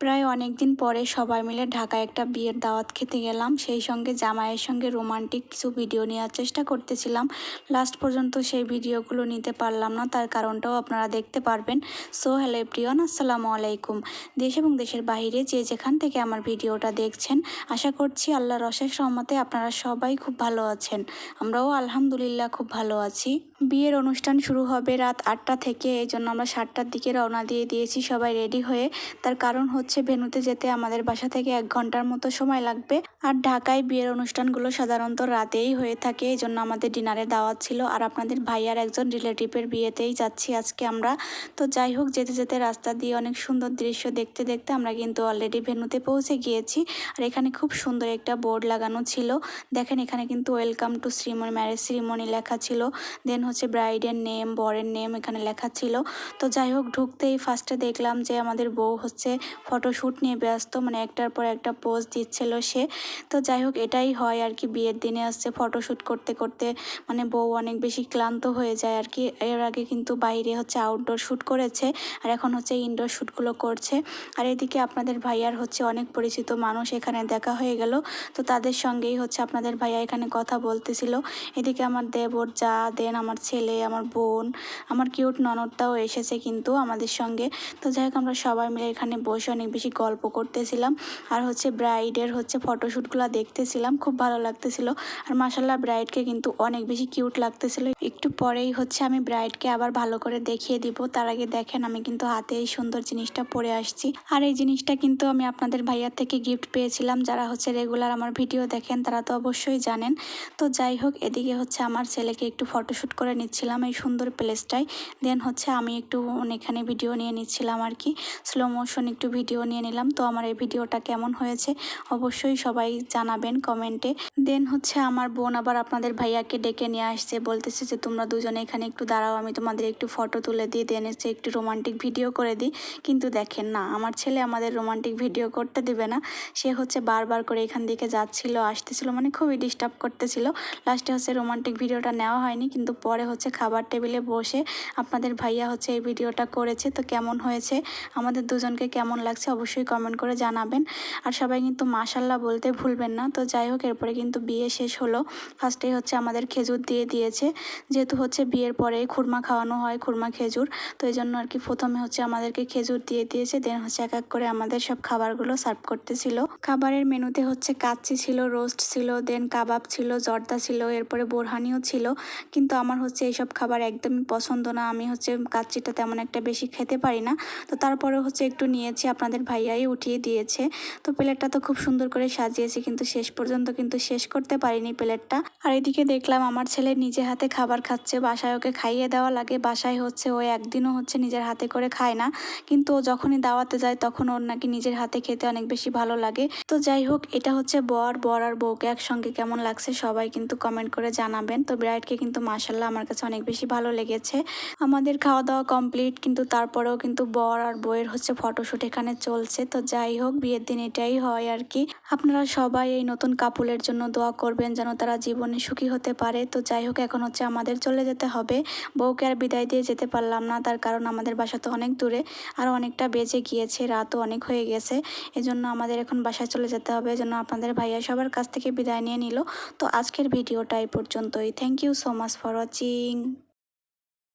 প্রায় অনেক দিন পরে সবাই মিলে ঢাকায় একটা বিয়ের দাওয়াত খেতে গেলাম। সেই সঙ্গে জামাইয়ের সঙ্গে রোমান্টিক কিছু ভিডিও নেওয়ার চেষ্টা করতেছিলাম। লাস্ট পর্যন্ত সেই ভিডিওগুলো নিতে পারলাম না, তার কারণটাও আপনারা দেখতে পারবেন। সো, হ্যালো প্রিয়ন আসসালামু আলাইকুম। দেশ এবং দেশের বাইরে যে যেখান থেকে আমার ভিডিওটা দেখছেন, আশা করছি আল্লাহর অশেষ রহমতে আপনারা সবাই খুব ভালো আছেন। আমরাও আলহামদুলিল্লাহ খুব ভালো আছি। বিয়ের অনুষ্ঠান শুরু হবে রাত আটটা থেকে এই জন্য আমরা সাতটার দিকে রওনা দিয়ে দিয়েছি, সবাই রেডি হয়ে। তার কারণ হচ্ছে ভেনুতে যেতে আমাদের বাসা থেকে এক ঘণ্টার মতো সময় লাগবে। আর ঢাকায় বিয়ের অনুষ্ঠানগুলো সাধারণত রাতেই হয়ে থাকে এই জন্য আমাদের ডিনারে দাওয়াত ছিল। আর আপনাদের ভাইয়ার একজন রিলেটিভের বিয়েতেই যাচ্ছি আজকে আমরা। তো যাই হোক, যেতে যেতে রাস্তা দিয়ে অনেক সুন্দর দৃশ্য দেখতে দেখতে আমরা কিন্তু অলরেডি ভেনুতে পৌঁছে গিয়েছি। আর এখানে খুব সুন্দর একটা বোর্ড লাগানো ছিল। দেখেন, এখানে কিন্তু welcome to Shrimoni marriage Shrimoni লেখা ছিল। দেন হচ্ছে ব্রাইডের নেম বরের নেম এখানে লেখা ছিল। তো যাই হোক, ঢুকতেই ফার্স্টে দেখলাম যে আমাদের বউ হচ্ছে ফটোশ্যুট নিয়ে ব্যস্ত মানে একটার পর একটা পোজ দিচ্ছিল সে। তো যাই হোক, এটাই হয় আর কি, বিয়ের দিনে আসছে ফটোশ্যুট করতে করতে মানে বউ অনেক বেশি ক্লান্ত হয়ে যায় আর কি। এর আগে কিন্তু বাইরে হচ্ছে আউটডোর শ্যুট করেছে, আর এখন হচ্ছে ইনডোর শ্যুটগুলো করছে। আর এদিকে আপনাদের ভাইয়ার হচ্ছে অনেক পরিচিত মানুষ এখানে দেখা হয়ে গেল। তো তাদের সঙ্গেই হচ্ছে আপনাদের ভাইয়া এখানে কথা বলতেছিল। এদিকে আমার দেবর, যা দেন আমার ছেলে, আমার বোন, আমার কিউট ননদটাও এসেছে কিন্তু আমাদের সঙ্গে। তো যাই হোক, আমরা সবাই মিলে এখানে বসে অনেক বেশি গল্প করতেছিলাম। আর হচ্ছে ব্রাইডের হচ্ছে ফটোশ্যুটগুলো দেখতেছিলাম, খুব ভালো লাগতেছিল। আর মাসাল্লাহ ব্রাইডকে কিন্তু অনেক বেশি কিউট লাগতেছিল। একটু পরেই হচ্ছে আমি ব্রাইডকে আবার ভালো করে দেখিয়ে দিব। তার আগে দেখেন আমি কিন্তু হাতে এই সুন্দর জিনিসটা পরে আসছি। আর এই জিনিসটা কিন্তু আমি আপনাদের ভাইয়ার থেকে গিফট পেয়েছিলাম। যারা হচ্ছে রেগুলার আমার ভিডিও দেখেন, তারা তো অবশ্যই জানেন। তো যাই হোক, এদিকে হচ্ছে আমার ছেলেকে একটু ফটোশ্যুট করে নিচ্ছিলাম এই সুন্দর প্লেসটাই দেন হচ্ছে আমি একটু এখানে ভিডিও নিয়ে নিচ্ছিলাম আর কি। স্লো মোশন একটু ভিডিও নিয়ে নিলাম। তো আমার এই ভিডিওটা কেমন হয়েছে অবশ্যই সবাই জানাবেন কমেন্টে। দেন হচ্ছে আমার বোন আবার আপনাদের ভাইয়াকে ডেকে নিয়ে আসছে। বলতেছে যে, তোমরা দুজনে এখানে একটু দাঁড়াও, আমি তোমাদের একটু ফটো তুলে দিই। দেন হচ্ছে একটু রোমান্টিক ভিডিও করে দিই। কিন্তু দেখেন না, আমার ছেলে আমাদের রোমান্টিক ভিডিও করতে দিবে না। সে হচ্ছে বারবার করে এখান থেকে যাচ্ছিল, আসতেছিল মানে খুবই ডিস্টার্ব করতেছিল। লাস্টে হচ্ছে রোমান্টিক ভিডিওটা নেওয়া হয়নি, কিন্তু পরে হচ্ছে খাবার টেবিলে বসে আপনাদের ভাইয়া হচ্ছে এই ভিডিওটা করেছে। তো কেমন হয়েছে? আমাদের দুজনকে কেমন লাগছে? অবশ্যই কমেন্ট করে জানাবেন। আর সবাই কিন্তু মাশাল্লাহ বলতে ভুলবেন না। তো যাই হোক, এরপরে কিন্তু বিয়ে শেষ হলো। ফার্স্টেই হচ্ছে আমাদের খেজুর দিয়ে দিয়েছে। যেহেতু হচ্ছে বিয়ের পরে খুরমা খাওয়ানো হয়, খুরমা খেজুর। তো এই জন্য আর কি প্রথমে হচ্ছে আমাদেরকে খেজুর দিয়ে দিয়েছে। দেন হচ্ছে এক এক করে আমাদের সব খাবারগুলো সার্ভ করতেছিল। খাবারের মেনুতে হচ্ছে কাচ্চি ছিল রোস্ট ছিল দেন কাবাব ছিল, জর্দা ছিল, এরপরে বোরহানিও ছিল। কিন্তু আমার হচ্ছে এইসব খাবার একদমই পছন্দ না। আমি হচ্ছে কাচ্চিটা তেমন একটা বেশি খেতে পারি না। তো তারপরে হচ্ছে একটু নিয়েছি। আপনাদের ভাইয়াই উঠিয়ে দিয়েছে। তো প্লেটটা তো খুব সুন্দর করে সাজিয়েছি, কিন্তু শেষ পর্যন্ত কিন্তু শেষ করতে পারিনি প্লেটটা। আর এদিকে দেখলাম আমার ছেলে নিজে হাতে খাবার খাচ্ছে, বাসায় ওকে খাইয়ে দেওয়া লাগে। বাসায় হচ্ছে ও একদিনও হচ্ছে নিজের হাতে করে খায় না, কিন্তু ও যখনই দাওয়াতে যায় তখন ওর নাকি নিজের হাতে খেতে অনেক বেশি ভালো লাগে। তো যাই হোক, এটা হচ্ছে বর। বর আর বউকে একসঙ্গে কেমন লাগছে সবাই কিন্তু কমেন্ট করে জানাবেন। তো ব্রাইডকে কিন্তু মাসাল্লাহ আমার কাছে অনেক বেশি ভালো লেগেছে। আমাদের খাওয়া দাওয়া কমপ্লিট, কিন্তু তারপরেও কিন্তু বর আর বউয়ের হচ্ছে ফটোশ্যুট এখানে চলছে। তো যাই হোক, বিয়ের দিন এটাই হয় আর কি আপনারা সবাই এই নতুন কাপুলের জন্য দোয়া করবেন যেন তারা জীবনে সুখী হতে পারে। তো যাই হোক, এখন হচ্ছে আমাদের চলে যেতে হবে। বউকে আর বিদায় দিয়ে যেতে পারলাম না, তার কারণ আমাদের বাসা তো অনেক দূরে। আর অনেকটা বেজে গিয়েছে, রাতও অনেক হয়ে গেছে। এজন্য আমাদের এখন বাসায় চলে যেতে হবে এজন্য আপনাদের ভাইয়া সবার কাছ থেকে বিদায় নিয়ে নিল। তো আজকের ভিডিওটা এই পর্যন্তই। Thank you so much for watching